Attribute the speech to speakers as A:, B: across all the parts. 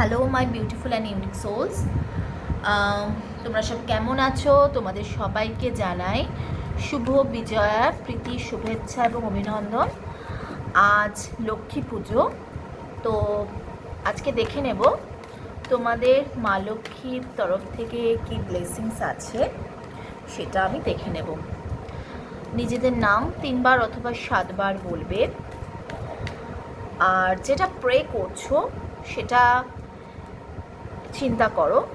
A: Hello my beautiful and unique souls তোমরা সব কেমন আছো? তোমাদের সবাইকে জানাই শুভ বিজয়ার প্রীতি, শুভেচ্ছা এবং অভিনন্দন। আজ লক্ষ্মী পুজো। তো আজকে দেখে নেব তোমাদের মা লক্ষ্মীর তরফ থেকে কি ব্লেসিংস আছে, সেটা আমি দেখে নেব। নিজেদের নাম তিনবার অথবা সাতবার বলবে। আর যেটা প্রে করছ, সেটা চিন্তা করো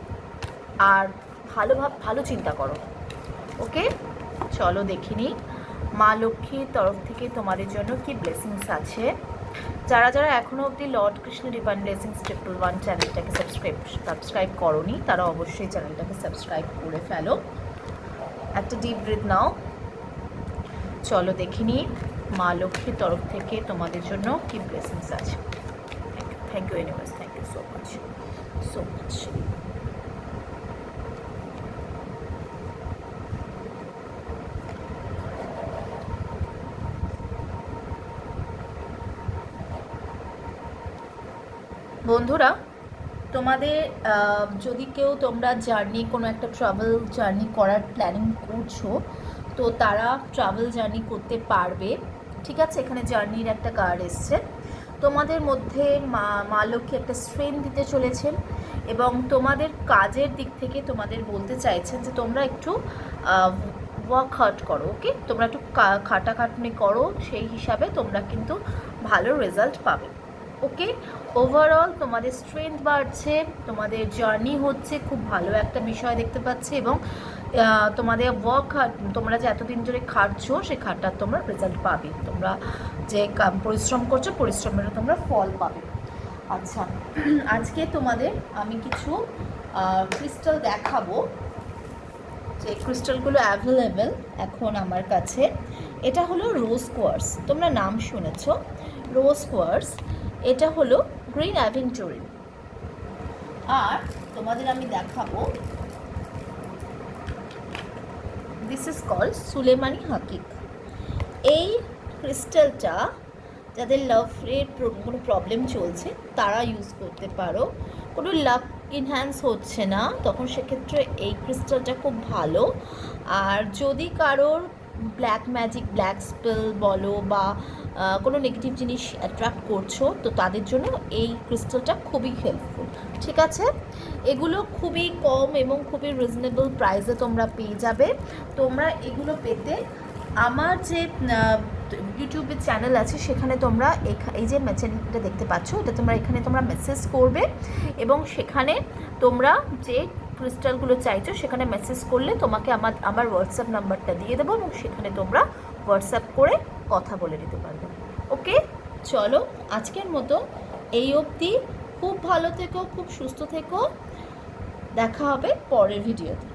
A: আর ভালো ভাব, ভালো চিন্তা করো। ওকে? চলো দেখিনি মা লক্ষ্মীর তরফ থেকে তোমাদের জন্য কি ব্লেসিংস আছে? যারা যারা এখনও অবধি lord Krishna divine blessings triple one চ্যানেলটাকে সাবস্ক্রাইব সাবস্ক্রাইব করনি, তারা অবশ্যই চ্যানেলটাকে সাবস্ক্রাইব করে ফেলো। একটা ডিপ ব্রিথ নাও। চলো দেখিনি মা লক্ষ্মীর তরফ থেকে তোমাদের জন্য কি ব্লেসিংস আছে। Thank you universe thank you so much so much বন্ধুরা, তোমাদের যদি কেউ তোমরা জার্নি কোনো একটা ট্রাভেল জার্নি করার প্ল্যানিং করছ, তো তারা ট্রাভেল জার্নি করতে পারবে। ঠিক আছে? এখানে জার্নির একটা কার্ড এসছে। তোমাদের মধ্যে মা মা লক্ষ্মী একটা স্ট্রেন দিতে চলেছেন এবং তোমাদের কাজের দিক থেকে তোমাদের বলতে চাইছেন যে তোমরা একটু ওয়ার্ক হার্ড করো ওকে তোমরা একটু খাটাখাটনি করো, সেই হিসাবে তোমরা কিন্তু ভালো রেজাল্ট পাবে। ওকে ওভারঅল তোমাদের স্ট্রেংথ বাড়ছে, তোমাদের জার্নি হচ্ছে, খুব ভালো একটা বিষয় দেখতে পাচ্ছি এবং তোমাদের ওয়ার্ক তোমরা যে এতদিন ধরে খাটছো সেই খাটটার তোমরা রেজাল্ট পাবে। তোমরা যে পরিশ্রম করছ, পরিশ্রমেরও তোমরা ফল পাবে। আচ্ছা আজকে তোমাদের আমি কিছু ক্রিস্টাল দেখাবো। যে ক্রিস্টালগুলো অ্যাভেলেবেল এখন আমার কাছে। এটা হলো রোজ কোয়ার্স তোমরা নাম শুনেছ। রোজ কোয়ার্স এটা হলো গ্রিন অ্যাভেঞ্চুরিন আর তোমাদের আমি দেখাবো this is call Sulemani Hakik. এই ক্রিস্টালটা যাদের লাভের কোনো প্রবলেম চলছে, তারা ইউজ করতে পারো। কোনো লাভ ইনহ্যান্স হচ্ছে না, তখন সেক্ষেত্রে এই ক্রিস্টালটা খুব ভালো। আর যদি কারোর ব্ল্যাক ম্যাজিক ব্ল্যাক স্পেল বলো বা কোনো নেগেটিভ জিনিস অ্যাট্রাক্ট করছ, তো তাদের জন্য এই ক্রিস্টালটা খুবই হেল্পফুল ঠিক আছে? এগুলো খুবই কম এবং খুবই রিজনেবল প্রাইসে তোমরা পেয়ে যাবে। তোমরা এগুলো পেতে আমার যে ইউটিউবের চ্যানেল আছে, সেখানে তোমরা এই যে চ্যানেলটা দেখতে পাচ্ছ, এটা তোমরা এখানে তোমরা মেসেজ করবে এবং সেখানে তোমরা যে ক্রিস্টালগুলো চাইছো, সেখানে মেসেজ করলে তোমাকে আমার আমার হোয়াটসঅ্যাপ নাম্বারটা দিয়ে দেবো এবং সেখানে তোমরা হোয়াটসঅ্যাপ করে কথা বলে নিতে পারবে। ওকে চলো, আজকের মতো এই অবধি। খুব ভালো থেকো, খুব সুস্থ থেকো। দেখা হবে পরের ভিডিওতে